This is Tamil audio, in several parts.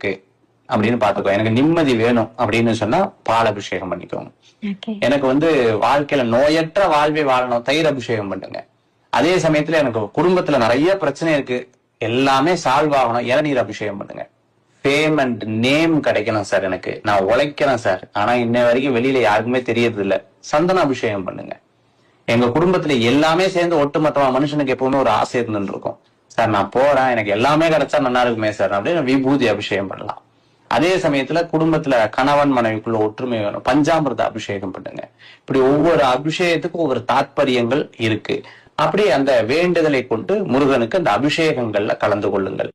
இருக்கு. அப்படின்னு பாத்துக்கோ எனக்கு நிம்மதி வேணும் அப்படின்னு சொன்னா பால் அபிஷேகம் பண்ணிக்கோங்க. எனக்கு வந்து வாழ்க்கையில நோயற்ற வாழ்வை வாழணும். தயிர் அபிஷேகம் பண்ணுங்க. அதே சமயத்துல எனக்கு குடும்பத்துல நிறைய பிரச்சனை இருக்கு. எல்லாமே சால்வ் ஆகணும். இளநீர் அபிஷேகம் பண்ணுங்க. ஃபேம் அண்ட் நேம் கிடைக்கணும் சார் எனக்கு. நான் உழைக்கிறேன் சார். ஆனா இன்ன வரைக்கும் வெளியில யாருக்குமே தெரியறது இல்ல சந்தன அபிஷேகம் பண்ணுங்க. எங்க குடும்பத்துல எல்லாமே சேர்ந்து ஒட்டுமொத்தமா மனுஷனுக்கு எப்பவுமே ஒரு ஆசை இருந்துட்டு இருக்கும். சார் நான் போறேன். எனக்கு எல்லாமே கிடைச்சா நல்லா இருக்குமே சார். அப்படின்னு விபூதி அபிஷேகம் பண்ணலாம். அதே சமயத்துல குடும்பத்துல கணவன் மனைவிக்குள்ள ஒற்றுமை வேணும். பஞ்சாமிர்த அபிஷேகம் பண்ணுங்க. இப்படி ஒவ்வொரு அபிஷேகத்துக்கும் ஒவ்வொரு தாத்பரியங்கள் இருக்கு. அப்படி அந்த வேண்டுதலை கொண்டு முருகனுக்கு அந்த அபிஷேகங்கள்ல கலந்து கொள்ளுங்கள்.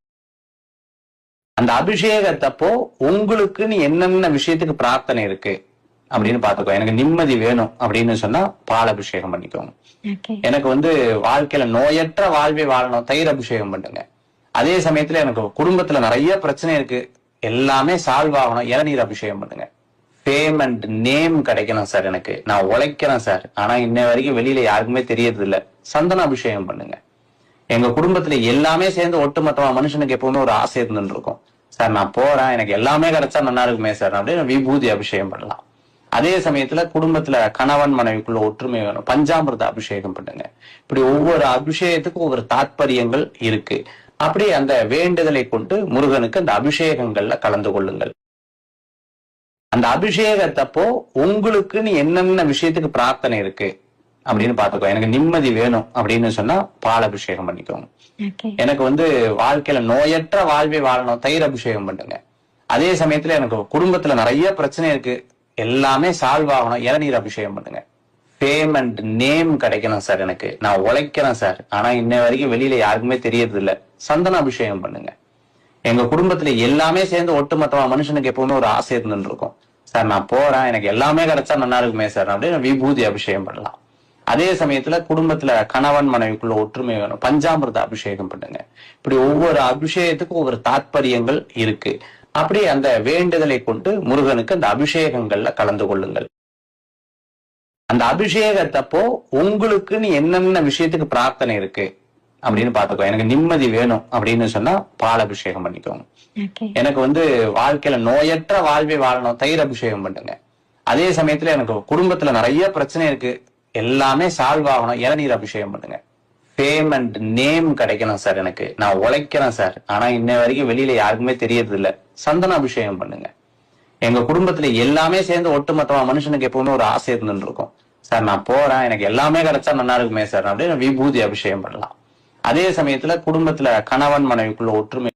அந்த அபிஷேகத்தப்போ உங்களுக்குன்னு என்னென்ன விஷயத்துக்கு பிரார்த்தனை இருக்கு? அப்படின்னு பாத்துக்கோ எனக்கு நிம்மதி வேணும் அப்படின்னு சொன்னா பால் அபிஷேகம் பண்ணிக்கோங்க எனக்கு வந்து வாழ்க்கையில நோயற்ற வாழ்வை வாழணும். தயிர் அபிஷேகம் பண்ணுங்க. அதே சமயத்துல எனக்கு குடும்பத்துல நிறைய பிரச்சனை இருக்கு. எல்லாமே சால்வ் ஆகணும். இளநீர் அபிஷேகம் பண்ணுங்க. ஃபேம் அண்ட் நேம் கிடைக்கணும் சார் எனக்கு. நான் உழைக்கிறேன் சார். ஆனா இன்ன வரைக்கும் வெளியில யாருக்குமே தெரியறது இல்ல சந்தன அபிஷேகம் பண்ணுங்க. எங்க குடும்பத்துல எல்லாமே சேர்ந்து ஒட்டுமொத்தமா மனுஷனுக்கு எப்பவுமே ஒரு ஆசை இருந்துட்டு இருக்கும். சார் நான் போறேன். எனக்கு எல்லாமே கிடைச்சா நல்லா இருக்குமே சார் அப்படின்னு விபூதி அபிஷேகம் பண்ணலாம். அதே சமயத்துல குடும்பத்துல கணவன் மனைவிக்குள்ள ஒற்றுமை வேணும். பஞ்சாமிர்த அபிஷேகம் பண்ணுங்க. இப்படி ஒவ்வொரு அபிஷேகத்துக்கும் ஒவ்வொரு தாத்பரியங்கள் இருக்கு. அப்படி அந்த வேண்டுதலை கொண்டு முருகனுக்கு அந்த அபிஷேகங்கள்ல கலந்து கொள்ளுங்கள். அந்த அபிஷேகத்தப்போ உங்களுக்குன்னு என்னென்ன விஷயத்துக்கு பிரார்த்தனை இருக்கு அப்படின்னு பாத்துக்கோ எனக்கு நிம்மதி வேணும் அப்படின்னு சொன்னா பால் அபிஷேகம் பண்ணிக்கோங்க. எனக்கு வந்து வாழ்க்கையில நோயற்ற வாழ்வை வாழணும். தயிர் அபிஷேகம் பண்ணுங்க. அதே சமயத்துல எனக்கு குடும்பத்துல நிறைய பிரச்சனை இருக்கு. எல்லாமே சால்வ் ஆகணும். இளநீர் அபிஷேகம் பண்ணுங்க. பேமெண்ட் நேம் கிடைக்கணும் சார் எனக்கு. நான் உழைக்கிறேன் சார் ஆனா இன்ன வரைக்கும் வெளியில யாருக்குமே தெரியறது இல்ல சந்தன அபிஷேகம் பண்ணுங்க. எங்க குடும்பத்துல எல்லாமே சேர்ந்து ஒட்டுமொத்தமா மனுஷனுக்கு எப்பவுமே ஒரு ஆசை இருந்துட்டு இருக்கும். சார் நான் போறேன். எனக்கு எல்லாமே கிடைச்சா நல்லா இருக்குமே சார் அப்படின்னு விபூதி அபிஷேகம் பண்ணலாம். அதே சமயத்துல குடும்பத்துல கணவன் மனைவிக்குள்ள ஒற்றுமை வேணும். பஞ்சாமிரத அபிஷேகம் பண்ணுங்க. இப்படி ஒவ்வொரு அபிஷேகத்துக்கும் ஒவ்வொரு தாற்பயங்கள் இருக்கு. அப்படி அந்த வேண்டுதலை கொண்டு முருகனுக்கு அந்த அபிஷேகங்கள்ல கலந்து கொள்ளுங்கள். அந்த அபிஷேகத்தப்போ உங்களுக்குன்னு என்னென்ன விஷயத்துக்கு பிரார்த்தனை இருக்கு அப்படின்னு பாத்துக்கோ எனக்கு நிம்மதி வேணும் அப்படின்னு சொன்னா பால் அபிஷேகம் பண்ணிக்கோங்க. எனக்கு வந்து வாழ்க்கையில நோயற்ற வாழ்வை வாழணும். தயிர் அபிஷேகம் பண்ணுங்க. அதே சமயத்துல எனக்கு குடும்பத்துல நிறைய பிரச்சனை இருக்கு. எல்லாமே சால்வ் ஆகணும். இளநீர் அபிஷேகம் பண்ணுங்க. ஃபேம் அண்ட் நேம் கிடைக்கணும் சார் எனக்கு. நான் உழைக்கிறேன் சார். ஆனா இன்ன வரைக்கும் வெளியில யாருக்குமே தெரியறது இல்ல சந்தன அபிஷேகம் பண்ணுங்க. எங்க குடும்பத்துல எல்லாமே சேர்ந்து ஒட்டுமொத்தமா மனுஷனுக்கு எப்பவுமே ஒரு ஆசை இருந்துட்டு இருக்கும். சார் நான் போறேன். எனக்கு எல்லாமே கிடைச்சா நல்லா இருக்குமே சார் அப்படின்னு விபூதி அபிஷேகம் பண்ணலாம். அதே சமயத்துல குடும்பத்துல கணவன் மனைவிக்குள்ள ஒற்றுமை